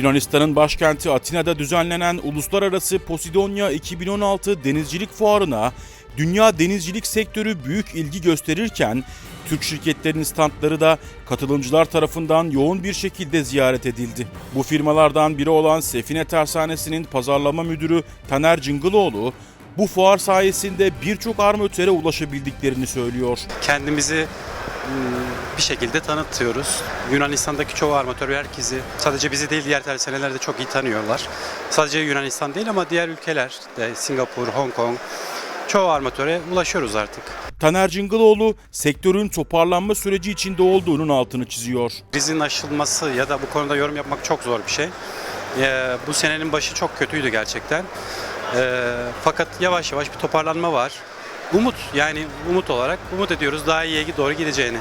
Yunanistan'ın başkenti Atina'da düzenlenen Uluslararası Posidonya 2016 Denizcilik Fuarı'na dünya denizcilik sektörü büyük ilgi gösterirken Türk şirketlerinin standları da katılımcılar tarafından yoğun bir şekilde ziyaret edildi. Bu firmalardan biri olan Sefine Tersanesi'nin pazarlama müdürü Taner Cıngıloğlu bu fuar sayesinde birçok armatöre ulaşabildiklerini söylüyor. kendimizi bir şekilde tanıtıyoruz. Yunanistan'daki çoğu armatör herkesi sadece bizi değil diğer tersanelerde çok iyi tanıyorlar. Sadece Yunanistan değil ama diğer ülkeler de Singapur, Hong Kong çoğu armatöre ulaşıyoruz artık. Taner Cıngıloğlu sektörün toparlanma süreci içinde olduğunun altını çiziyor. Krizin aşılması ya da bu konuda yorum yapmak çok zor bir şey. Ee, bu senenin başı çok kötüydü gerçekten. Ee, fakat yavaş yavaş bir toparlanma var. Umut yani umut olarak umut ediyoruz daha iyiye doğru gideceğini.